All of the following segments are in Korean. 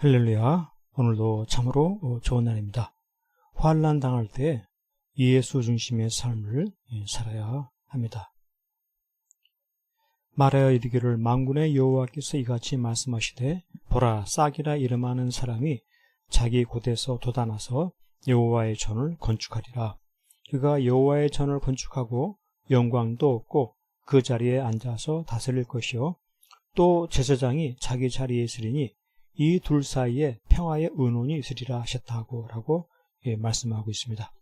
할렐루야. 오늘도 참으로 어, 좋은 날입니다. 환란 당할 때 예수 중심의 삶을 예, 살아야 합니다. 말하여 이르기를 망군의 여호와께서 이같이 말씀하시되 보라 싹이라 이름하는 사람이 자기 곳에서 돋아나서 여호와의 전을 건축하리라. 그가 여호와의 전을 건축하고 영광도 없고 그 자리에 앉아서 다스릴 것이요 또 제사장이 자기 자리에 있으리니 이 둘 사이에 평화의 은원이 있으리라 하셨다고 라고 예, 말씀하고 있습니다.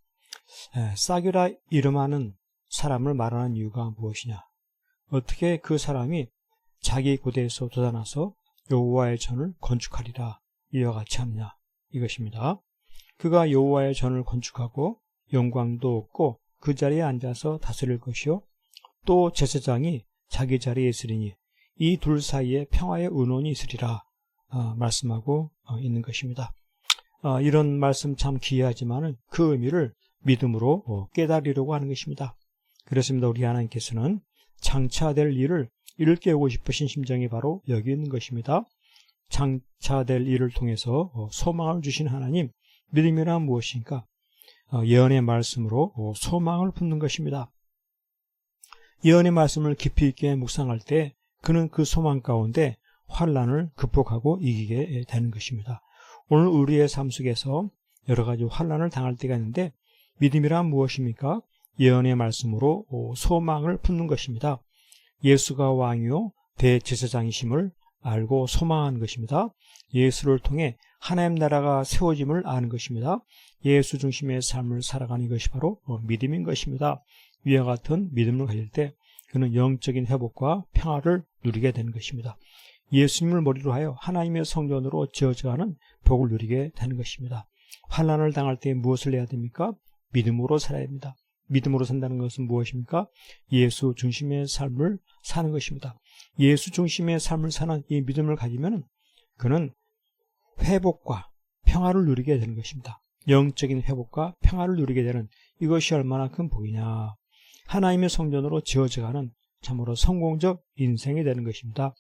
예, 싹이라 이름하는 사람을 말하는 이유가 무엇이냐? 어떻게 그 사람이 자기 고대에서 돋아나서 여호와의 전을 건축하리라 이와 같이 하느냐 이것입니다. 그가 여호와의 전을 건축하고 영광도 없고 그 자리에 앉아서 다스릴 것이요 또 제사장이 자기 자리에 있으리니 이 둘 사이에 평화의 은원이 있으리라 어, 말씀하고 어, 있는 것입니다. 어, 이런 말씀 참 귀하지만은 그 의미를 믿음으로 어, 깨달으려고 하는 것입니다. 그렇습니다. 우리 하나님께서는 장차될 일을 일깨우고 싶으신 심정이 바로 여기 있는 것입니다. 장차될 일을 통해서 어, 소망을 주신 하나님, 믿음이란 무엇인가? 어, 예언의 말씀으로 어, 소망을 품는 것입니다. 예언의 말씀을 깊이 있게 묵상할 때 그는 그 소망 가운데 환란을 극복하고 이기게 되는 것입니다. 오늘 우리의 삶 속에서 여러 가지 환란을 당할 때가 있는데 믿음이란 무엇입니까? 예언의 말씀으로 소망을 품는 것입니다. 예수가 왕이요 대제사장이심을 알고 소망하는 것입니다. 예수를 통해 하나님 나라가 세워짐을 아는 것입니다. 예수 중심의 삶을 살아가는 것이 바로 믿음인 것입니다. 위와 같은 믿음을 가질 때 그는 영적인 회복과 평화를 누리게 되는 것입니다. 예수님을 머리로 하여 하나님의 성전으로 지어져가는 복을 누리게 되는 것입니다. 환란을 당할 때 무엇을 해야 됩니까? 믿음으로 살아야 합니다. 믿음으로 산다는 것은 무엇입니까? 예수 중심의 삶을 사는 것입니다. 예수 중심의 삶을 사는 이 믿음을 가지면 그는 회복과 평화를 누리게 되는 것입니다. 영적인 회복과 평화를 누리게 되는 이것이 얼마나 큰 복이냐. 하나님의 성전으로 지어져가는 참으로 성공적 인생이 되는 것입니다.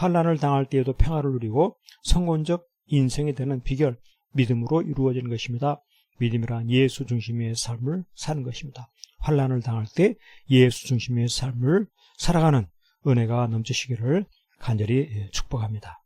환란을 당할 때에도 평화를 누리고 성공적 인생이 되는 비결 믿음으로 이루어지는 것입니다. 믿음이란 예수 중심의 삶을 사는 것입니다. 환란을 당할 때 예수 중심의 삶을 살아가는 은혜가 넘치시기를 간절히 축복합니다.